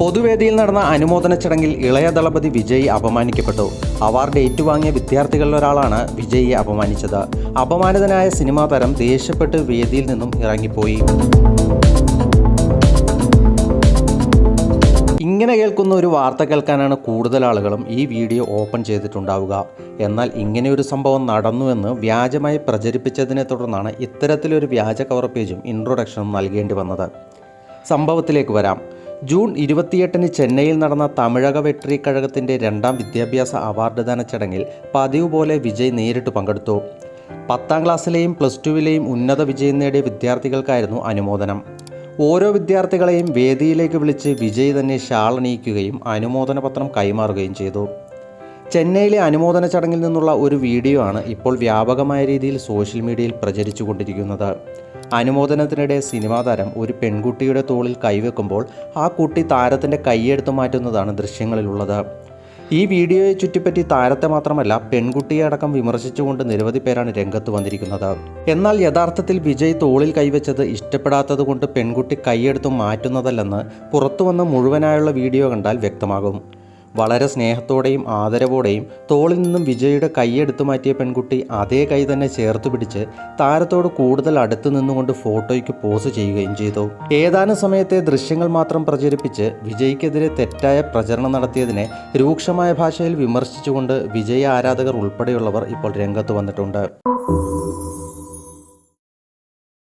പൊതുവേദിയിൽ നടന്ന അനുമോദന ചടങ്ങിൽ ഇളയ ദളപതി വിജയ് അപമാനിക്കപ്പെട്ടു. അവാർഡ് ഏറ്റുവാങ്ങിയ വിദ്യാർത്ഥികളിലൊരാളാണ് വിജയിയെ അപമാനിച്ചത്. അപമാനിതനായ സിനിമാ താരം ദേഷ്യപ്പെട്ട് വേദിയിൽ നിന്നും ഇറങ്ങിപ്പോയി. ഇങ്ങനെ കേൾക്കുന്ന ഒരു വാർത്ത കേൾക്കാനാണ് കൂടുതൽ ആളുകളും ഈ വീഡിയോ ഓപ്പൺ ചെയ്തിട്ടുണ്ടാവുക. എന്നാൽ ഇങ്ങനെയൊരു സംഭവം നടന്നുവെന്ന് വ്യാജമായി പ്രചരിപ്പിച്ചതിനെ തുടർന്നാണ് ഇത്തരത്തിലൊരു വ്യാജ കവർ പേജും ഇൻട്രൊഡക്ഷനും നൽകേണ്ടി വന്നത്. സംഭവത്തിലേക്ക് വരാം. ജൂൺ ഇരുപത്തിയെട്ടിന് ചെന്നൈയിൽ നടന്ന തമിഴക വെട്രി കഴകത്തിന്റെ രണ്ടാം വിദ്യാഭ്യാസ അവാർഡ് ദാന ചടങ്ങിൽ പതിവ് പോലെ വിജയ് നേരിട്ട് പങ്കെടുത്തു. പത്താം ക്ലാസ്സിലെയും പ്ലസ് ടുവിലെയും ഉന്നത വിജയം നേടിയ വിദ്യാർത്ഥികൾക്കായിരുന്നു അനുമോദനം. ഓരോ വിദ്യാർത്ഥികളെയും വേദിയിലേക്ക് വിളിച്ച് വിജയ് തന്നെ ശാളണിയിക്കുകയും അനുമോദന പത്രം കൈമാറുകയും ചെയ്തു. ചെന്നൈയിലെ അനുമോദന ചടങ്ങിൽ നിന്നുള്ള ഒരു വീഡിയോ ആണ് ഇപ്പോൾ വ്യാപകമായ രീതിയിൽ സോഷ്യൽ മീഡിയയിൽ പ്രചരിച്ചു കൊണ്ടിരിക്കുന്നത്. അനുമോദനത്തിനിടെ സിനിമാ താരം ഒരു പെൺകുട്ടിയുടെ തോളിൽ കൈവെക്കുമ്പോൾ ആ കുട്ടി താരത്തിന്റെ കൈയെടുത്തു മാറ്റുന്നതാണ് ദൃശ്യങ്ങളിലുള്ളത്. ഈ വീഡിയോയെ ചുറ്റിപ്പറ്റി താരത്തെ മാത്രമല്ല പെൺകുട്ടിയെ അടക്കം വിമർശിച്ചുകൊണ്ട് നിരവധി പേരാണ് രംഗത്ത് വന്നിരിക്കുന്നത്. എന്നാൽ യഥാർത്ഥത്തിൽ വിജയ് തോളിൽ കൈവച്ചത് ഇഷ്ടപ്പെടാത്തതുകൊണ്ട് പെൺകുട്ടി കൈയെടുത്തു മാറ്റുന്നതല്ലെന്ന് പുറത്തുവന്ന മുഴുവനായുള്ള വീഡിയോ കണ്ടാൽ വ്യക്തമാകും. വളരെ സ്നേഹത്തോടെയും ആദരവോടെയും തോളിൽ നിന്നും വിജയുടെ കൈയെടുത്തു മാറ്റിയ പെൺകുട്ടി അതേ കൈ തന്നെ ചേർത്ത് പിടിച്ച് താരത്തോട് കൂടുതൽ അടുത്ത് നിന്നുകൊണ്ട് ഫോട്ടോയ്ക്ക് പോസ് ചെയ്യുകയും ചെയ്തു. ഏതാനും സമയത്തെ ദൃശ്യങ്ങൾ മാത്രം പ്രചരിപ്പിച്ച് വിജയ്ക്കെതിരെ തെറ്റായ പ്രചരണം നടത്തിയതിനെ രൂക്ഷമായ ഭാഷയിൽ വിമർശിച്ചുകൊണ്ട് വിജയ ആരാധകർ ഉൾപ്പെടെയുള്ളവർ ഇപ്പോൾ രംഗത്ത് വന്നിട്ടുണ്ട്.